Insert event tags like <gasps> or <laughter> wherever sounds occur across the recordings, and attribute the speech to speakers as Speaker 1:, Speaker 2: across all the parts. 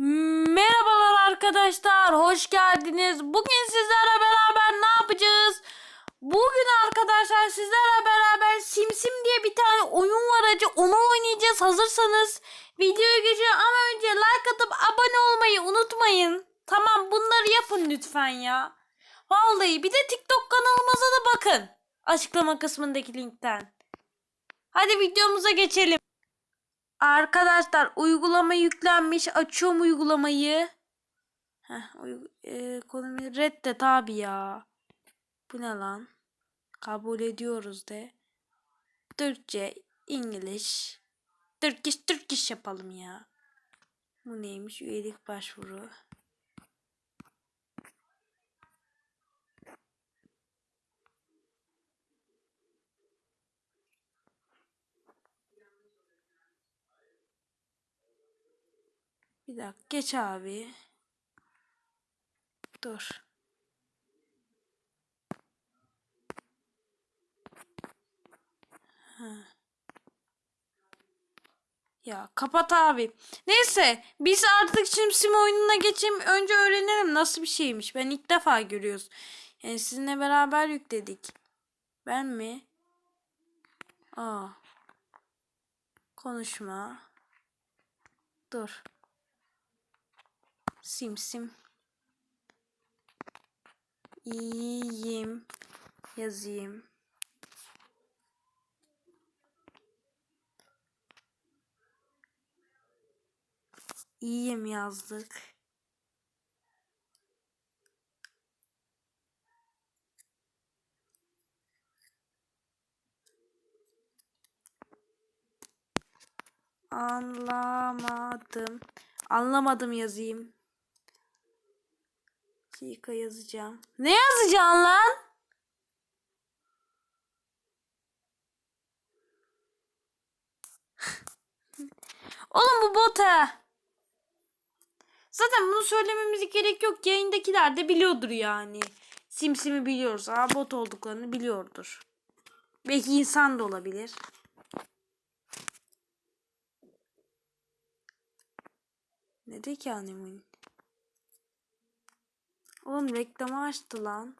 Speaker 1: Merhabalar arkadaşlar, hoş geldiniz. Bugün sizlerle beraber ne yapacağız? Bugün arkadaşlar sizlerle beraber Simsim diye bir tane oyun var acı. Onu oynayacağız. Hazırsanız videoya geçelim ama önce like atıp abone olmayı unutmayın. Tamam bunları yapın lütfen ya. Vallahi bir de TikTok kanalımıza da bakın. Açıklama kısmındaki linkten. Hadi videomuza geçelim. Arkadaşlar uygulama yüklenmiş. Açıyorum uygulamayı. Heh, uygu- e, konumu reddet abi ya. Bu ne lan? Kabul ediyoruz de. Türkçe, İngiliz. Turkish, Turkish yapalım ya. Bu neymiş? Üyelik başvuru. Bir dakika geç abi. Dur. Ha. Ya kapat abi. Neyse biz artık şimdi sim oyununa geçeyim. Önce öğrenelim nasıl bir şeymiş. Ben ilk defa görüyoruz. Yani sizinle beraber yükledik. Ben mi? Aa. Konuşma. Dur. Sim sim. İyiyim. Yazayım. İyiyim yazdık. Anlamadım. Anlamadım yazayım. Dakika yazacağım. Ne yazacaksın lan? <laughs> Oğlum bu bot ha. Zaten bunu söylememiz gerek yok. Yayındakiler de biliyordur yani. Simsim'i biliyoruz. Aa bot olduklarını biliyordur. Belki insan da olabilir. Ne de ki annemin? Oğlum reklamı açtı lan.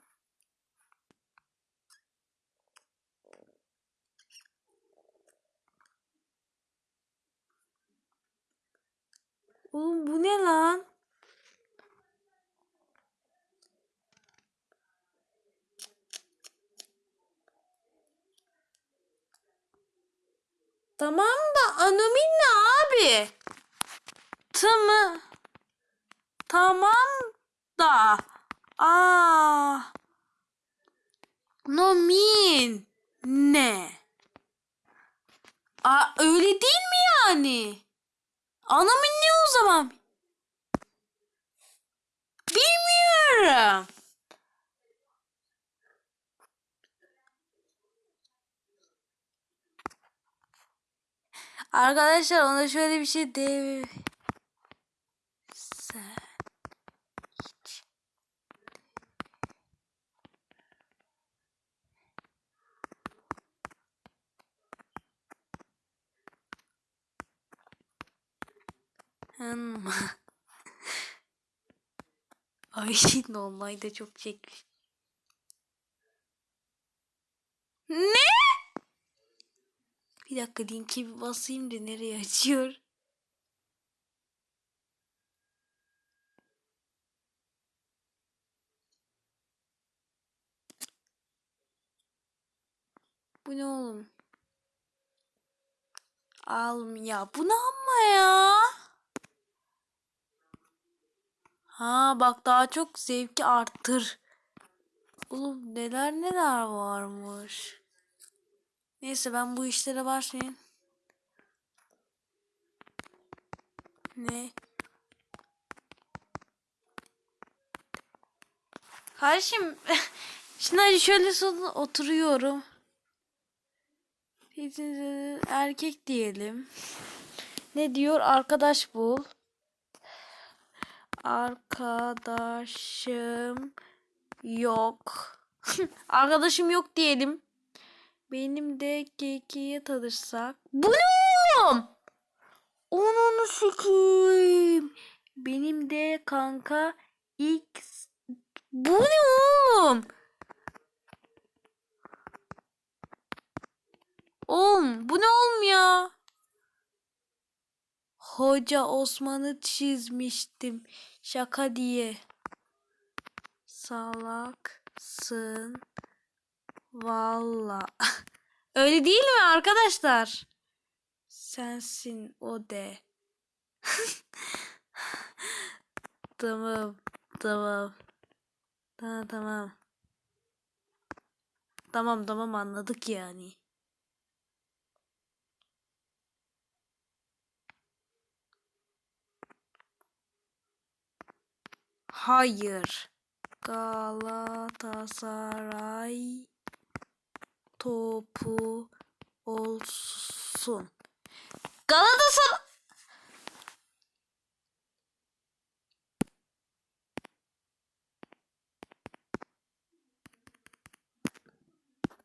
Speaker 1: Oğlum bu ne lan? Tamam da anomin ne abi? Tamam. Tamam da. Aa. Nomin. Ne? Aa, öyle değil mi yani? Anomin ne o zaman? Bilmiyorum. Arkadaşlar ona şöyle bir şey de Hmm. <laughs> Ay normalde çok çekmiş. Ne? Bir dakika linki bir basayım da nereye açıyor? Bu ne oğlum? Alım ya. Bu ne ya? Ha bak daha çok zevki arttır. Oğlum neler neler varmış. Neyse ben bu işlere başlayayım. Ne? Kardeşim <laughs> şimdi şöyle oturuyorum. Erkek diyelim. Ne diyor? Arkadaş bul. Arkadaşım yok. <laughs> Arkadaşım yok diyelim. Benim de kekiye tanışsak. Bu ne oğlum? Onu sikeyim. Benim kanka X Bu ne oğlum? Oğlum bu ne oğlum ya? Hoca Osman'ı çizmiştim şaka diye. Salaksın. Valla. <laughs> Öyle değil mi arkadaşlar? Sensin o de. <laughs> tamam. Tamam. Tamam tamam. Tamam tamam anladık yani. Hayır. Galatasaray topu olsun. Galatasaray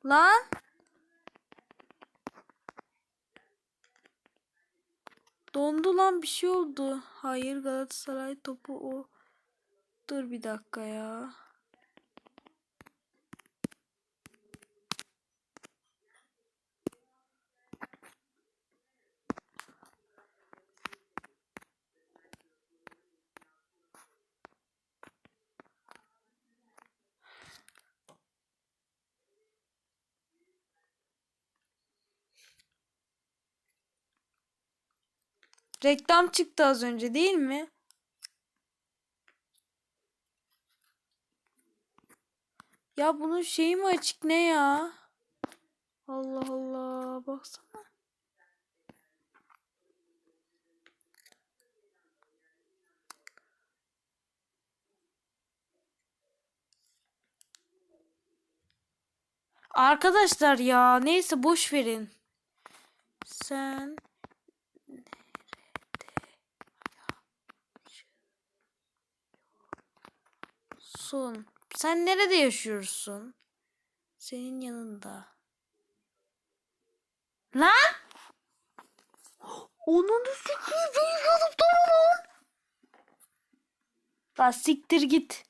Speaker 1: Lan Dondu lan bir şey oldu. Hayır Galatasaray topu o. Dur bir dakika ya. Reklam çıktı az önce değil mi? Ya bunun şeyi mi açık ne ya? Allah Allah baksana. Arkadaşlar ya neyse boş verin. Sen Sun. Sen nerede yaşıyorsun? Senin yanında. Lan! Onun siktir benim yanımda lan. Lan siktir git.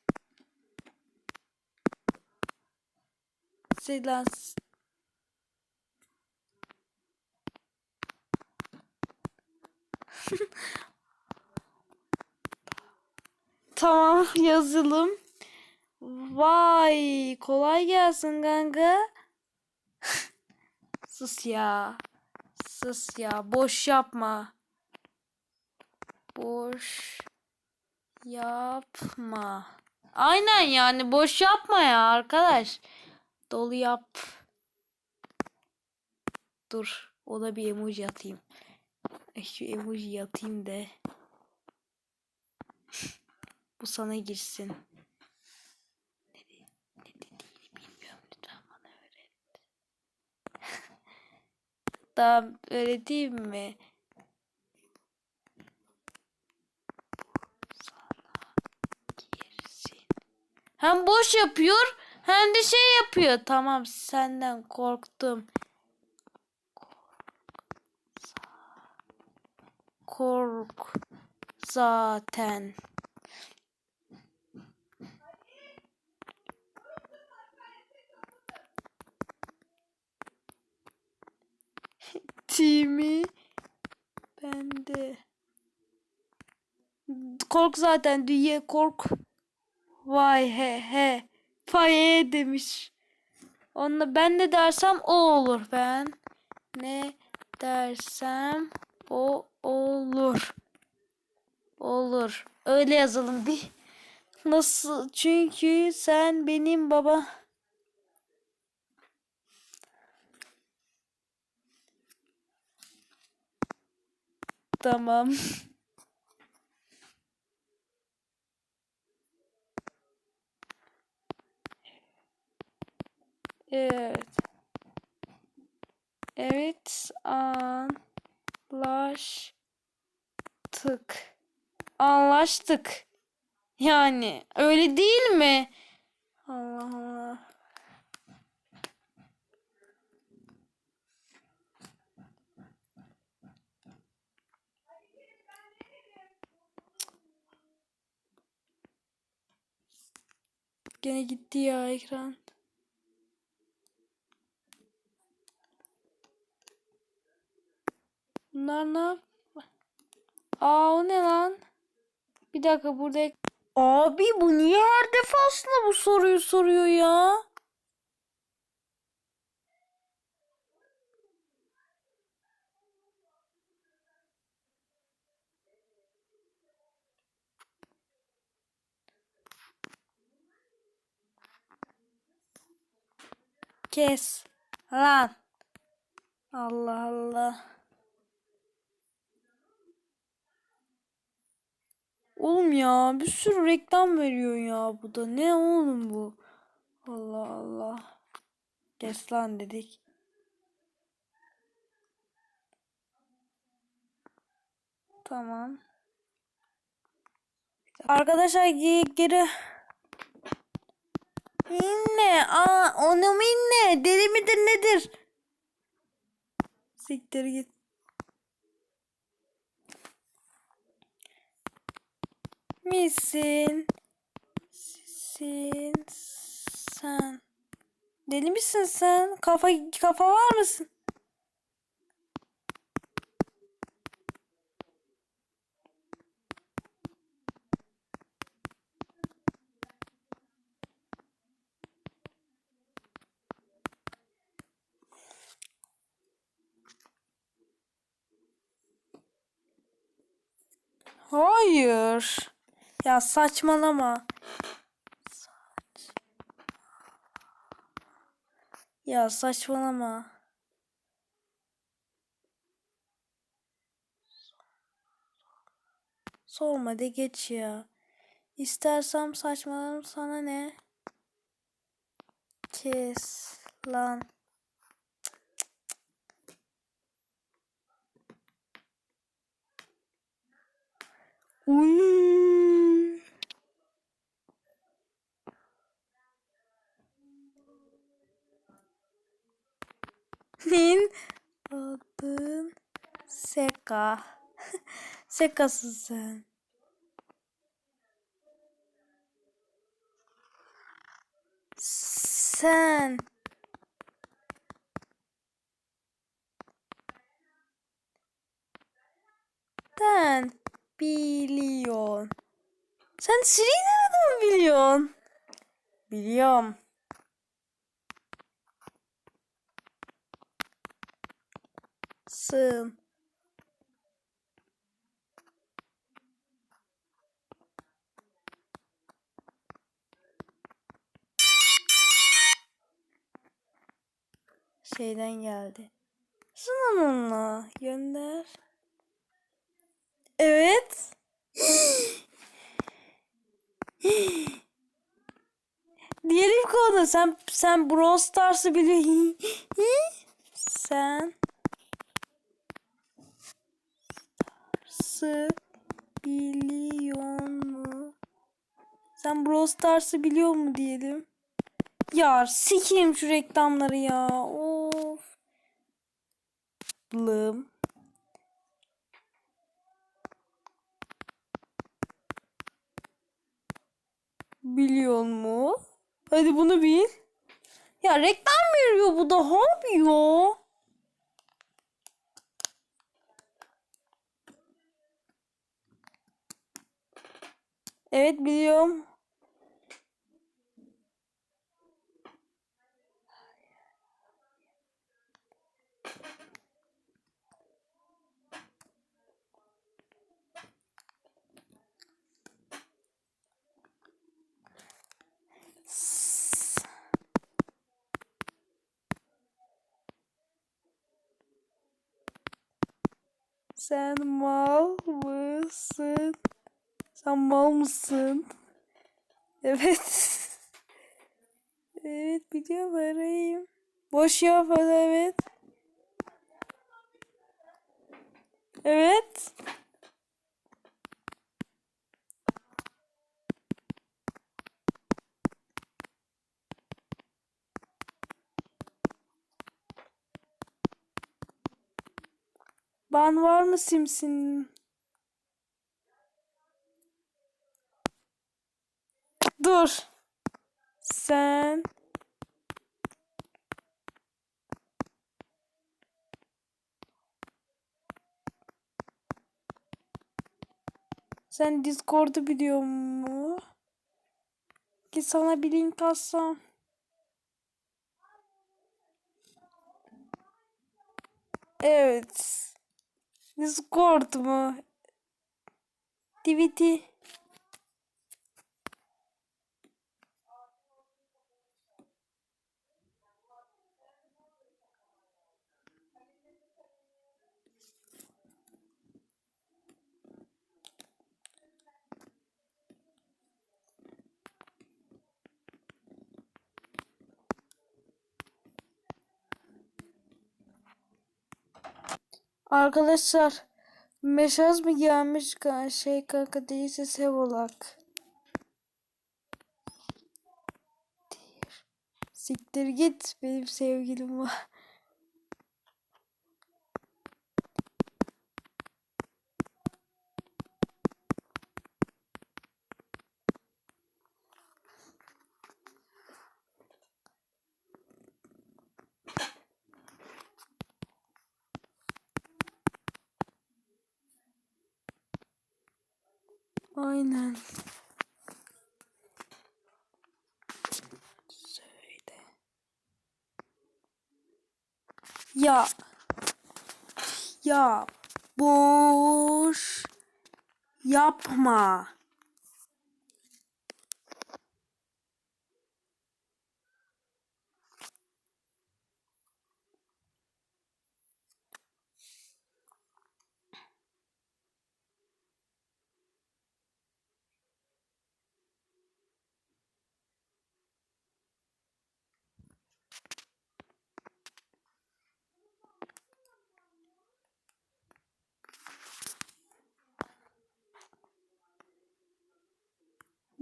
Speaker 1: Selam. <laughs> tamam yazılım. Vay kolay gelsin kanka. <laughs> Sus ya. Sus ya. Boş yapma. Boş yapma. Aynen yani boş yapma ya arkadaş. Dolu yap. Dur. Ona bir emoji atayım. Şu emoji atayım de. <laughs> Bu sana girsin. Ne, de, ne dediğini bilmiyorum. Lütfen bana öğret. Daha öğreteyim mi? girsin. Hem boş yapıyor hem de şey yapıyor. Tamam senden korktum. Kork zaten. Timi bende. Kork zaten diye kork. Vay he he. Faye demiş. Onunla ben ne dersem o olur. Ben ne dersem o olur. Olur. Öyle yazalım bir. Nasıl? Çünkü sen benim baba. Tamam. Evet. Evet, anlaştık. Anlaştık. Yani öyle değil mi? Allah Allah. Gene gitti ya ekran. Bunlar ne? Aa o ne lan? Bir dakika burada Abi bu niye her defasında bu soruyu soruyor ya? Kes lan. Allah Allah. Oğlum ya bir sürü reklam veriyor ya bu da. Ne oğlum bu? Allah Allah. Kes lan dedik. Tamam. Arkadaşlar ge- geri İnne. Aa, onu mu inne? Deli midir nedir? Siktir git. Misin? Sin sen. Deli misin sen? Kafa kafa var mısın? Hayır. Ya saçmalama. Saç. Ya saçmalama. Sorma de geç ya. İstersem saçmalarım sana ne? Kes lan. Uy. Seka. Sekasın <laughs> sen. Sen. Sen biliyorsun. Sen Siri'yi nereden biliyorsun? Biliyorum. Sın. Şeyden geldi. Sın onunla gönder. Evet. <gasps> Diyelim konu sen sen Brawl Stars'ı biliyor. <laughs> sen Stars'ı biliyor mu? Sen Brawl Stars'ı biliyor mu diyelim. Ya sikeyim şu reklamları ya. Of. Lım. Biliyor mu? Hadi bunu bil. Ya reklam veriyor bu da ne yapıyor? Evet biliyorum. Sen mal mısın? Sen mal mısın? Evet. evet biliyorum arayayım. Boş yapma evet. Evet. Ban var mı Simsin? Dur. Sen Sen Discord'u biliyor mu? Ki sana bir link atsam. Evet. Discord mu? Tweet'i. Arkadaşlar mesaj mı gelmiş şey kanka değilse Sevolak. Siktir git benim sevgilim var. Aynen. Söyle. Ya. Ya. Boş. Yapma.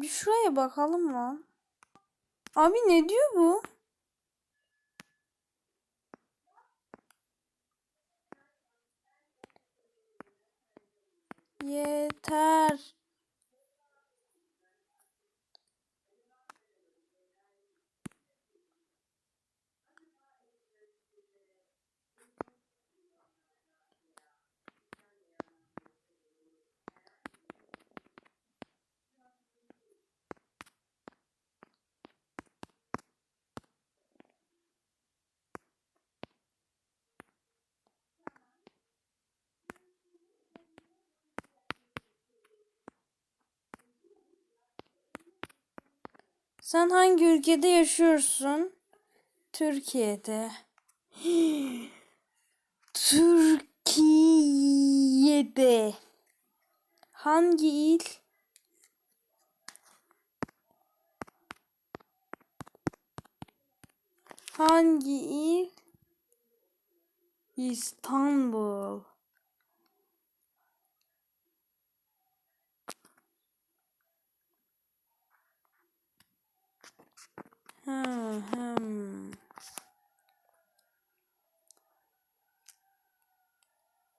Speaker 1: Bir şuraya bakalım mı? Abi ne diyor bu? Yeter. Sen hangi ülkede yaşıyorsun? Türkiye'de. <gasps> Türkiye'de. Hangi il? Hangi il? İstanbul. Hmm, hmm.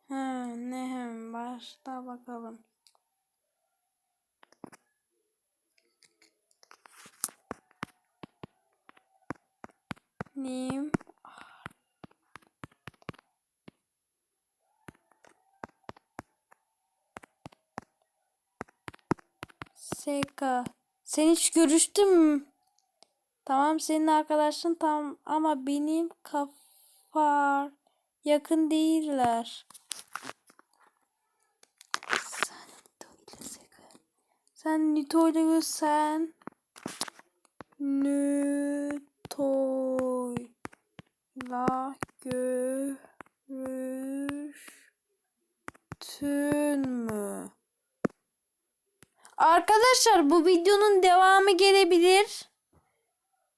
Speaker 1: Ha, ne hem başla bakalım. Nim Seka. Sen hiç görüştün mü? Tamam senin arkadaşın tam ama benim kafar yakın değiller. Sen Nito ile Seka. Sen Nito ile sen Nito ile görüştün mü? Arkadaşlar bu videonun devamı gelebilir.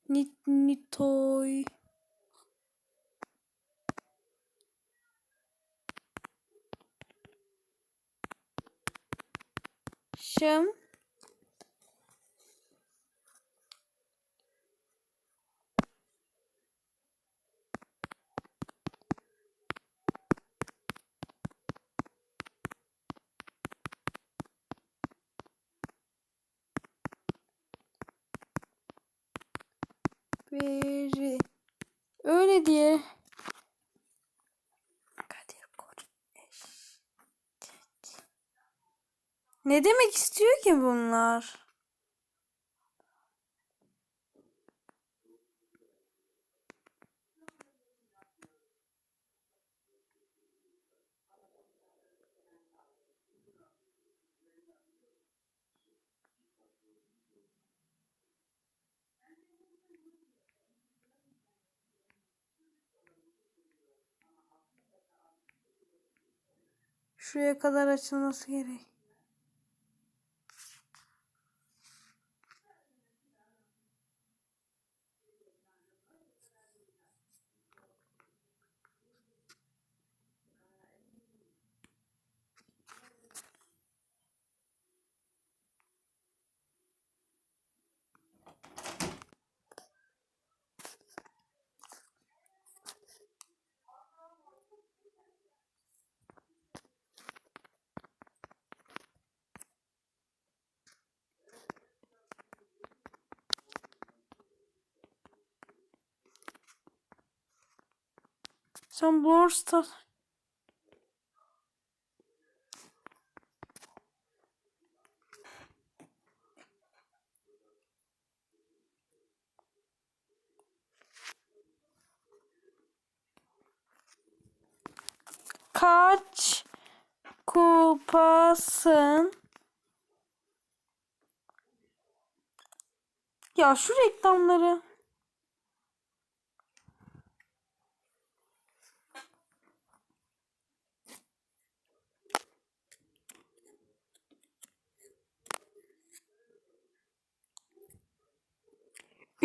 Speaker 1: Nit Nitoy. Şım. Öyle diye. Ne demek istiyor ki bunlar? Şuraya kadar açılması gerek. Sen Stars... Kaç kupasın? Ya şu reklamları.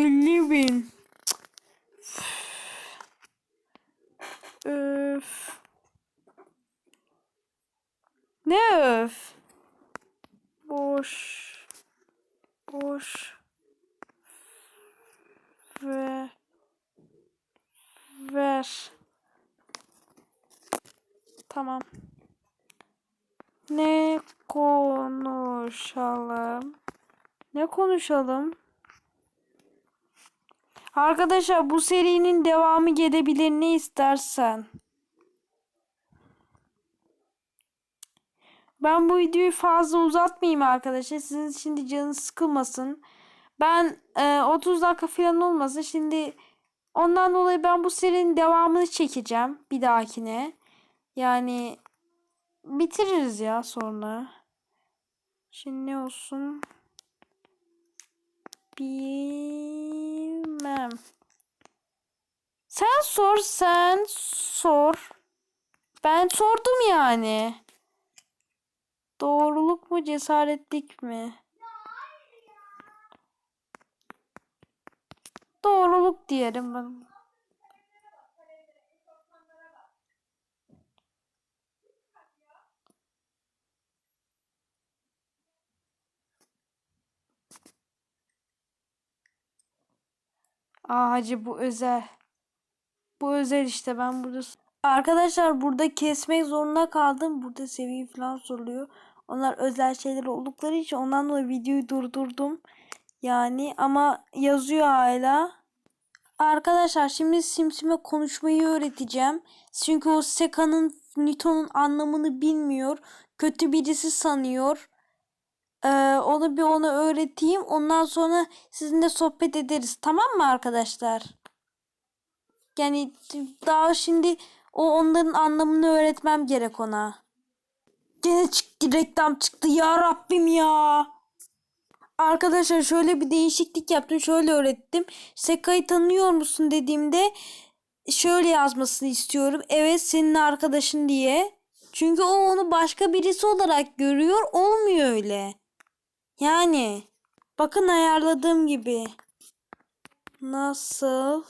Speaker 1: Elli bin. Öf. Ne öf? Boş. Boş. Ve. Ver. Tamam. Ne konuşalım? Ne konuşalım? Arkadaşlar bu serinin devamı gelebilir ne istersen. Ben bu videoyu fazla uzatmayayım arkadaşlar. Sizin şimdi canınız sıkılmasın. Ben e, 30 dakika falan olmasın. Şimdi ondan dolayı ben bu serinin devamını çekeceğim bir dahakine. Yani bitiririz ya sonra. Şimdi ne olsun? Bilmem. Sen sor, sen sor. Ben sordum yani. Doğruluk mu, cesaretlik mi? Doğruluk diyelim ben. Aa hacı bu özel. Bu özel işte ben burada Arkadaşlar burada kesmek zorunda kaldım. Burada seviye falan soruluyor. Onlar özel şeyler oldukları için ondan dolayı videoyu durdurdum. Yani ama yazıyor hala. Arkadaşlar şimdi Simsim'e konuşmayı öğreteceğim. Çünkü o Seka'nın Nito'nun anlamını bilmiyor. Kötü birisi sanıyor. Ee, onu bir ona öğreteyim. Ondan sonra sizinle sohbet ederiz. Tamam mı arkadaşlar? Yani daha şimdi o onların anlamını öğretmem gerek ona. Gene çıktı reklam çıktı ya Rabbim ya. Arkadaşlar şöyle bir değişiklik yaptım. Şöyle öğrettim. Seka'yı tanıyor musun dediğimde şöyle yazmasını istiyorum. Evet senin arkadaşın diye. Çünkü o onu başka birisi olarak görüyor. Olmuyor öyle. Yani bakın ayarladığım gibi. Nasıl?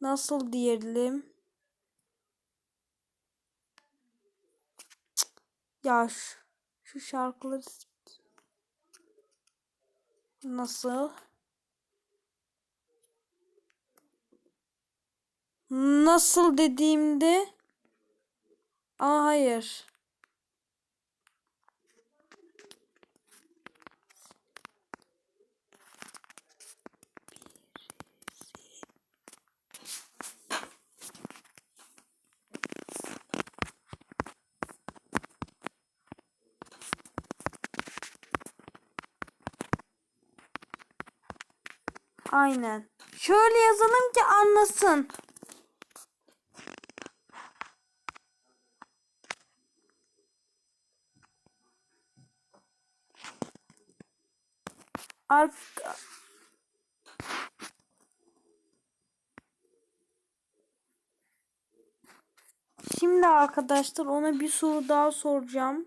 Speaker 1: Nasıl diyelim? Ya şu, şu şarkıları nasıl? Nasıl dediğimde Aa hayır. Aynen. Şöyle yazalım ki anlasın. Arka... Şimdi arkadaşlar ona bir soru daha soracağım.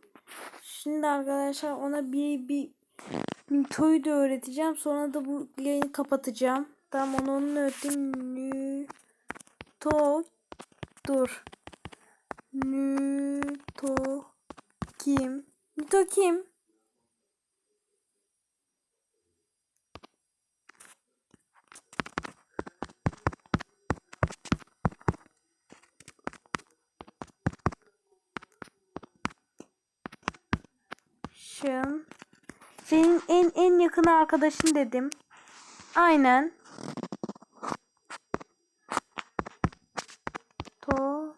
Speaker 1: Şimdi arkadaşlar ona bir bir Nito'yu da öğreteceğim. Sonra da bu yayını kapatacağım. Tamam onu onun öğreteyim. Nito dur. Nito kim? Nito kim? Şım. Senin en en yakın arkadaşın dedim. Aynen. To.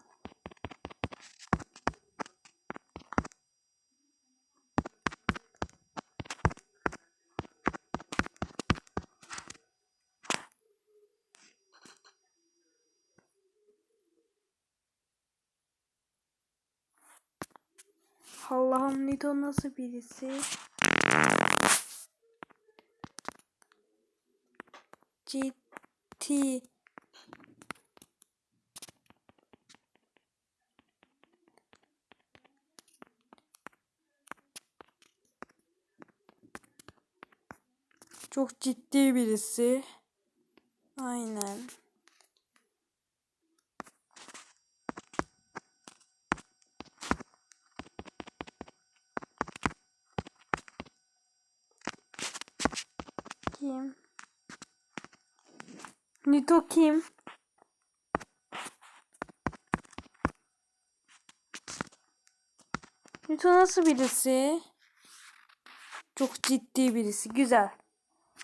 Speaker 1: Allah'ım Nito nasıl birisi? Ciddi. Çok ciddi birisi. Aynen. Kim? Nito kim? Nito nasıl birisi? Çok ciddi birisi. Güzel.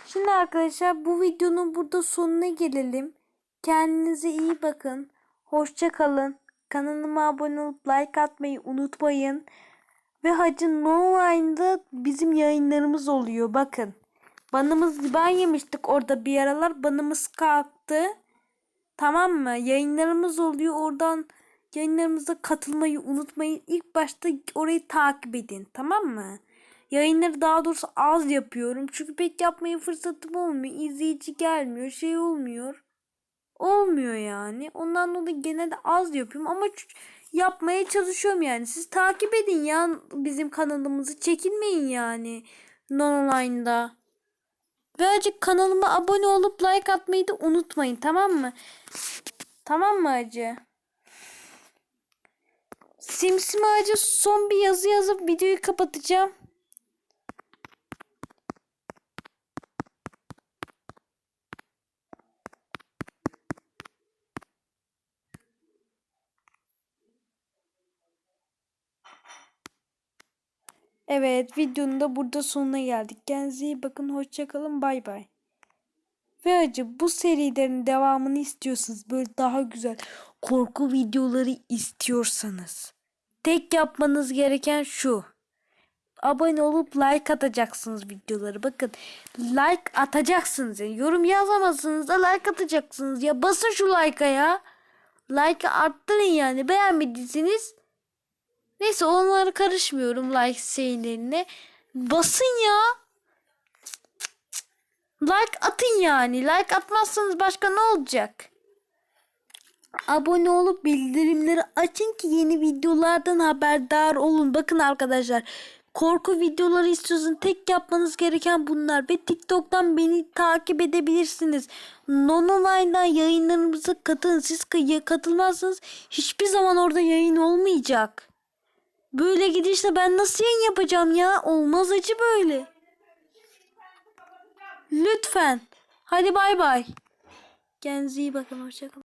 Speaker 1: Şimdi arkadaşlar bu videonun burada sonuna gelelim. Kendinize iyi bakın. Hoşça kalın. Kanalıma abone olup like atmayı unutmayın. Ve Hacı Online'da bizim yayınlarımız oluyor. Bakın. Banımız ben yemiştik orada bir aralar. Banımız kalktı. Tamam mı? Yayınlarımız oluyor. Oradan yayınlarımıza katılmayı unutmayın. İlk başta orayı takip edin. Tamam mı? Yayınları daha doğrusu az yapıyorum. Çünkü pek yapmaya fırsatım olmuyor. İzleyici gelmiyor. Şey olmuyor. Olmuyor yani. Ondan dolayı genelde az yapıyorum. Ama yapmaya çalışıyorum yani. Siz takip edin ya bizim kanalımızı. Çekinmeyin yani. Non-online'da. Ve kanalıma abone olup like atmayı da unutmayın tamam mı? Tamam mı acı? Simsim acı son bir yazı yazıp videoyu kapatacağım. Evet videonun da burada sonuna geldik. Kendinize iyi bakın. Hoşçakalın. Bay bay. Ve acı bu serilerin devamını istiyorsanız böyle daha güzel korku videoları istiyorsanız tek yapmanız gereken şu. Abone olup like atacaksınız videoları. Bakın like atacaksınız. Yani yorum yazamazsınız da like atacaksınız. Ya basın şu like'a ya. Like'ı arttırın yani. Beğenmediyseniz Neyse onlara karışmıyorum like şeylerine. Basın ya. Like atın yani. Like atmazsanız başka ne olacak? Abone olup bildirimleri açın ki yeni videolardan haberdar olun. Bakın arkadaşlar. Korku videoları istiyorsanız tek yapmanız gereken bunlar. Ve TikTok'tan beni takip edebilirsiniz. Non-online'dan yayınlarımıza katılın. Siz katılmazsanız hiçbir zaman orada yayın olmayacak. Böyle gidişle ben nasıl yayın yapacağım ya? Olmaz acı böyle. Lütfen. Hadi bay bay. Kendinize iyi bakın. Hoşçakalın.